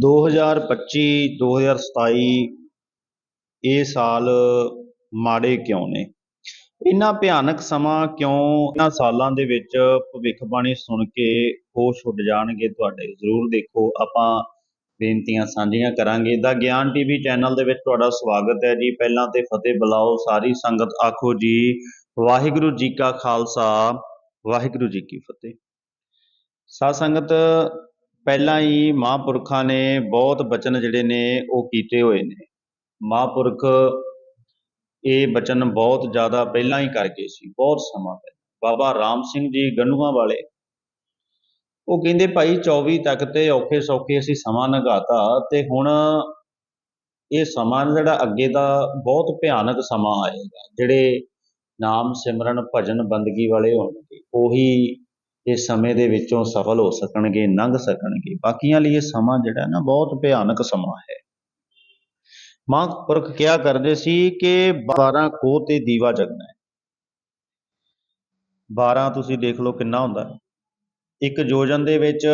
2025 2027 ਇਹ ਸਾਲ ਮਾੜੇ ਕਿਉਂ ਨੇ? ਇੰਨਾ ਭਿਆਨਕ ਸਮਾਂ ਕਿਉਂ ਇਹਨਾਂ ਸਾਲਾਂ ਦੇ ਵਿੱਚ ਭਵਿੱਖਬਾਣੀ ਸੁਣ ਕੇ ਹੋਸ਼ ਉੱਡ ਜਾਣਗੇ? ਤੁਹਾਡੇ ਜ਼ਰੂਰ ਦੇਖੋ। ਆਪਾਂ ਬੇਨਤੀਆਂ ਸਾਂਝੀਆਂ ਕਰਾਂਗੇ। ਦਾ ਗਿਆਨ ਟੀਵੀ ਚੈਨਲ ਦੇ ਵਿੱਚ ਤੁਹਾਡਾ ਸਵਾਗਤ ਹੈ ਜੀ। ਪਹਿਲਾਂ ਤੇ ਫਤਿਹ ਬੁਲਾਓ ਸਾਰੀ ਸੰਗਤ। ਆਖੋ ਜੀ, ਵਾਹਿਗੁਰੂ ਜੀ ਕਾ ਖਾਲਸਾ। ਵਾਹਿਗੁਰੂ ਜੀ ਕੀ ਫਤਿਹ। ਸਾਧ ਸੰਗਤ ਪਹਿਲਾਂ ਹੀ ਮਹਾਂਪੁਰਖਾਂ ਨੇ ਬਹੁਤ ਬਚਨ ਜਿਹੜੇ ਨੇ ਉਹ ਕੀਤੇ ਹੋਏ ਨੇ। ਮਹਾਂਪੁਰਖ ਇਹ ਬਚਨ ਬਹੁਤ ਜ਼ਿਆਦਾ ਪਹਿਲਾਂ ਹੀ ਕਰਕੇ ਸੀ, ਬਹੁਤ ਸਮਾਂ ਪਹਿਲਾਂ। ਬਾਬਾ ਰਾਮ ਸਿੰਘ ਜੀ ਗੰਨੂਆਂ ਵਾਲੇ, ਉਹ ਕਹਿੰਦੇ ਭਾਈ 24 ਤੱਕ ਤੇ ਔਖੇ ਸੌਖੇ ਅਸੀਂ ਸਮਾਂ ਲੰਘਾਤਾ ਤੇ ਹੁਣ ਇਹ ਸਮਾਂ ਜਿਹੜਾ ਅੱਗੇ ਦਾ ਬਹੁਤ ਭਿਆਨਕ ਸਮਾਂ ਆਏਗਾ, ਜਿਹੜੇ ਨਾਮ ਸਿਮਰਨ ਭਜਨ ਬੰਦਗੀ ਵਾਲੇ ਹੋਣਗੇ, ਉਹੀ ਇਹ ਸਮੇਂ ਦੇ ਵਿੱਚੋਂ ਸਫਲ ਹੋ ਸਕਣਗੇ, ਲੰਘ ਸਕਣਗੇ। ਬਾਕੀਆਂ ਲਈ ਇਹ ਸਮਾਂ ਜਿਹੜਾ ਨਾ ਬਹੁਤ ਭਿਆਨਕ ਸਮਾਂ ਹੈ। ਮਹਾਂਪੁਰਖ ਕਿਹਾ ਕਰਦੇ ਸੀ ਕਿ 12 ਕੋਹ ਤੇ ਦੀਵਾ ਜਗਣਾ ਹੈ। 12 ਤੁਸੀਂ ਦੇਖ ਲਓ ਕਿੰਨਾ ਹੁੰਦਾ ਇੱਕ ਯੋਜਨ ਦੇ ਵਿੱਚ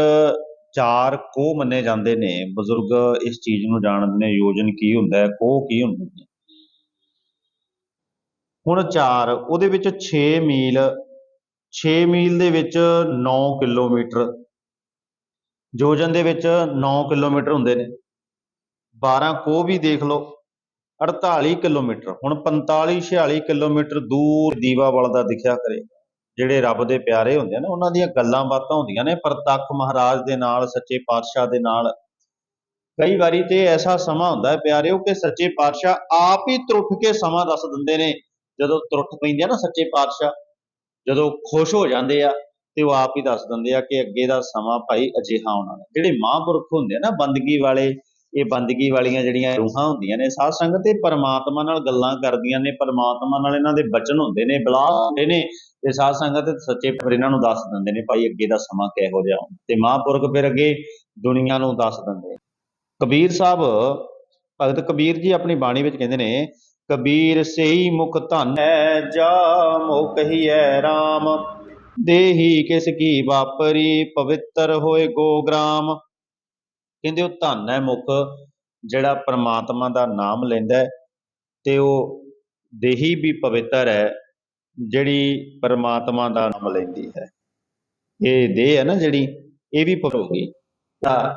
ਚਾਰ ਕੋਹ ਮੰਨੇ ਜਾਂਦੇ ਨੇ। ਬਜ਼ੁਰਗ ਇਸ ਚੀਜ਼ ਨੂੰ ਜਾਣਦੇ ਨੇ, ਯੋਜਨ ਕੀ ਹੁੰਦਾ ਹੈ, ਕੋਹ ਕੀ ਹੁੰਦੇ ਨੇ ਹੁਣ ਚਾਰ, ਉਹਦੇ ਵਿੱਚ 6 ਮੀਲ 6 ਮੀਲ ਦੇ ਵਿੱਚ 9 ਕਿਲੋਮੀਟਰ, ਯੋਜਨ ਦੇ ਵਿੱਚ 9 ਕਿਲੋਮੀਟਰ ਹੁੰਦੇ ਨੇ। 12 ਕੋ ਵੀ ਦੇਖ ਲਓ 48 ਕਿਲੋਮੀਟਰ, ਹੁਣ 45 46 ਕਿਲੋਮੀਟਰ ਦੂਰ ਦੀਵਾਵਲ ਦਾ ਦਿਖਿਆ ਕਰੇ, ਜਿਹੜੇ ਰੱਬ ਦੇ ਪਿਆਰੇ ਹੁੰਦੇ ਨੇ, ਉਹਨਾਂ ਦੀਆਂ ਗੱਲਾਂ ਬਾਤਾਂ ਹੁੰਦੀਆਂ ਨੇ ਪ੍ਰਤੱਖ ਮਹਾਰਾਜ ਦੇ ਨਾਲ, ਸੱਚੇ ਪਾਤਸ਼ਾਹ ਦੇ ਨਾਲ ਕਈ ਵਾਰੀ ਤੇ ਐਸਾ ਸਮਾਂ ਹੁੰਦਾ ਹੈ, ਪਿਆਰਿਓ, ਕਿ ਸੱਚੇ ਪਾਤਸ਼ਾਹ ਆਪ ਹੀ ਤਰੁੱਠ ਕੇ ਸਮਾਂ ਦੱਸ ਦਿੰਦੇ ਨੇ। ਜਦੋਂ ਤਰੁੱਠ ਪੈਂਦੇ ਆ ਨਾ ਸੱਚੇ ਪਾਤਸ਼ਾਹ ਜਦੋਂ ਖੁਸ਼ ਹੋ ਜਾਂਦੇ ਆ ਤੇ ਉਹ ਆਪ ਹੀ ਦੱਸ ਦਿੰਦੇ ਆ ਕਿ ਅੱਗੇ ਦਾ ਸਮਾਂ ਭਾਈ ਅਜਿਹਾ ਆਉਣਾ ਹੈ ਜਿਹੜੇ ਮਹਾਂਪੁਰਖ ਹੁੰਦੇ ਆ ਨਾ ਬੰਦਗੀ ਵਾਲੇ, ਇਹ ਬੰਦਗੀ ਵਾਲੀਆਂ ਜਿਹੜੀਆਂ ਰੂਹਾਂ ਹੁੰਦੀਆਂ ਨੇ, ਸਾਧ ਸੰਗਤ ਤੇ ਪਰਮਾਤਮਾ ਨਾਲ ਗੱਲਾਂ ਕਰਦੀਆਂ ਨੇ, ਪਰਮਾਤਮਾ ਨਾਲ ਇਹਨਾਂ ਦੇ ਬਚਨ ਹੁੰਦੇ ਨੇ, ਬਲਾਸ ਹੁੰਦੇ ਨੇ ਤੇ ਸਾਧ ਸੰਗਤ ਸੱਚੇ ਪਰ ਇਹਨਾਂ ਨੂੰ ਦੱਸ ਦਿੰਦੇ ਨੇ ਭਾਈ ਅੱਗੇ ਦਾ ਸਮਾਂ ਕਿਹੋ ਜਿਹਾ ਹੋਣਾ ਤੇ ਮਹਾਂਪੁਰਖ ਫਿਰ ਅੱਗੇ ਦੁਨੀਆ ਨੂੰ ਦੱਸ ਦਿੰਦੇ ਕਬੀਰ ਸਾਹਿਬ, ਭਗਤ ਕਬੀਰ ਜੀ ਆਪਣੀ ਬਾਣੀ ਵਿੱਚ ਕਹਿੰਦੇ ਨੇ ਕਬੀਰ ਸਈ ਮੁਖ ਧਨ ਹੈ, ਜਾ ਮੋ ਕਹੀਐ RAM ਦੇਹੀ ਕਿਸ ਕੀ ਵਾਪਰੀ, ਪਵਿੱਤਰ ਹੋਏ ਗੋਗ੍ਰਾਮ ਕਹਿੰਦੇ ਉਹ ਧਨ ਹੈ ਮੁਖ, ਜਿਹੜਾ ਪ੍ਰਮਾਤਮਾ ਦਾ ਨਾਮ ਲੈਂਦਾ ਤੇ ਉਹ ਦੇਹੀ ਵੀ ਪਵਿੱਤਰ ਹੈ, ਜਿਹੜੀ ਪਰਮਾਤਮਾ ਦਾ ਨਾਮ ਲੈਂਦੀ ਹੈ। ਇਹ ਦੇਹ ਹੈ ਨਾ ਜਿਹੜੀ, ਇਹ ਵੀ ਪਵਿੱਤਰ ਤਾਂ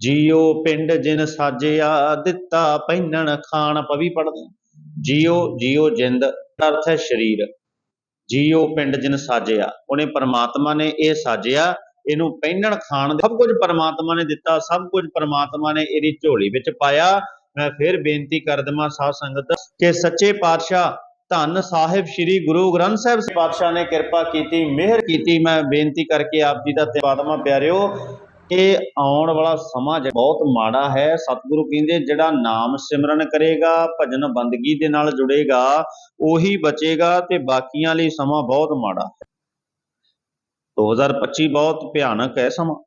ਜੀਓ ਪਿੰਡ ਜਿਨ ਸਾਜਿਆ, ਦਿੱਤਾ ਪਹਿਨਣ ਖਾਣ, ਪਵੀ ਪੜਦੇ ਜੀਓ ਜੀਓ ਜਿੰਦ, ਅਰਥ ਹੈ ਸਰੀਰ। ਜੀਓ ਪਿੰਡ ਜਿਨ ਸਾਜਿਆ। ਉਹਨੇ ਪਰਮਾਤਮਾ ਨੇ ਇਹ ਸਾਜਿਆ, ਇਹਨੂੰ ਪਹਿਨਣ ਖਾਣ ਸਭ ਕੁਝ ਪਰਮਾਤਮਾ ਨੇ ਦਿੱਤਾ, ਸਭ ਕੁਝ ਪਰਮਾਤਮਾ ਨੇ ਇਹਦੀ ਝੋਲੀ ਵਿੱਚ ਪਾਇਆ। ਮੈਂ ਫਿਰ ਬੇਨਤੀ ਕਰ ਦਵਾਂ ਸਾਧ ਸੰਗਤ, ਕਿ ਸੱਚੇ ਪਾਤਸ਼ਾਹ ਧੰਨ ਸਾਹਿਬ ਸ੍ਰੀ ਗੁਰੂ ਗ੍ਰੰਥ ਸਾਹਿਬ ਪਾਤਸ਼ਾਹ ਨੇ ਕਿਰਪਾ ਕੀਤੀ, ਮਿਹਰ ਕੀਤੀ। ਮੈਂ ਬੇਨਤੀ ਕਰਕੇ ਆਪ ਜੀ ਦਾ ਧੰਨਵਾਦਮਾ ਪਿਆਰਿਓ। ਇਹ ਆਉਣ ਵਾਲਾ ਸਮਾਂ ਬਹੁਤ ਮਾੜਾ ਹੈ। ਸਤਿਗੁਰੂ ਕਹਿੰਦੇ ਜਿਹੜਾ ਨਾਮ ਸਿਮਰਨ ਕਰੇਗਾ, ਭਜਨ ਬੰਦਗੀ ਦੇ ਨਾਲ ਜੁੜੇਗਾ, ਉਹੀ ਬਚੇਗਾ ਤੇ ਬਾਕੀਆਂ ਲਈ ਸਮਾਂ ਬਹੁਤ ਮਾੜਾ ਹੈ। 2025 ਬਹੁਤ ਭਿਆਨਕ ਹੈ ਸਮਾਂ।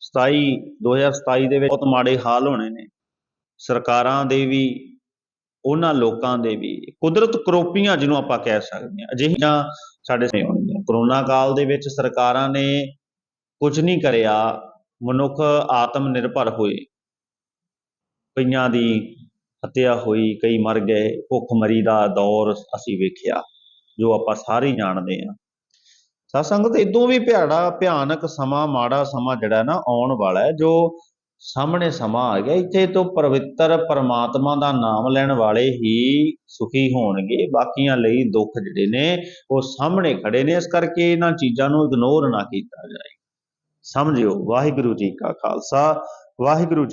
27 2027 ਦੇ ਵਿੱਚ ਬਹੁਤ ਮਾੜੇ ਹਾਲ ਹੋਣੇ ਨੇ। ਸਰਕਾਰਾਂ ਦੇ ਵੀ, ਉਹਨਾਂ ਲੋਕਾਂ ਦੇ ਵੀ। ਕੁਦਰਤ ਕਰੋਪੀਆਂ ਜਿਹਨੂੰ ਆਪਾਂ ਕਹਿ ਸਕਦੇ ਹਾਂ। ਅਜਿਹੀਆਂ ਸਾਡੇ ਸਾਹਮਣੇ ਆਉਣਗੀਆਂ। ਕਰੋਨਾ ਕਾਲ ਦੇ ਵਿੱਚ ਸਰਕਾਰਾਂ ਨੇ ਕੁਝ ਨਹੀਂ ਕਰਿਆ, ਮਨੁੱਖ ਆਤਮ ਨਿਰਭਰ ਹੋਏ। ਕਈਆਂ ਦੀ ਹੱਤਿਆ ਹੋਈ, ਕਈ ਮਰ ਗਏ, ਭੁੱਖਮਰੀ ਦਾ ਦੌਰ ਅਸੀਂ ਵੇਖਿਆ, ਜੋ ਆਪਾਂ ਸਾਰੇ ਜਾਣਦੇ ਹਾਂ। ਸਾਧ ਸੰਗਤ ਇਦੋਂ ਵੀ ਭਿਆੜਾ, ਭਿਆਨਕ ਸਮਾਂ, ਮਾੜਾ ਸਮਾਂ ਜਿਹੜਾ ਨਾ ਆਉਣ ਵਾਲਾ ਹੈ, ਜੋ ਸਾਹਮਣੇ ਸਮਾਂ ਆ ਗਿਆ, ਇੱਥੇ ਤੋਂ ਪਵਿੱਤਰ ਪਰਮਾਤਮਾ ਦਾ ਨਾਮ ਲੈਣ ਵਾਲੇ ਹੀ ਸੁਖੀ ਹੋਣਗੇ। ਬਾਕੀਆਂ ਲਈ ਦੁੱਖ ਜਿਹੜੇ ਨੇ, ਉਹ ਸਾਹਮਣੇ ਖੜੇ ਨੇ, ਇਸ ਕਰਕੇ ਇਹਨਾਂ ਚੀਜ਼ਾਂ ਨੂੰ ਇਗਨੋਰ ਨਾ ਕੀਤਾ ਜਾਏ। ਸਮਝਿਓ। ਵਾਹਿਗੁਰੂ ਜੀ ਕਾ ਖਾਲਸਾ ਵਾਹਿਗੁਰੂ ਜੀ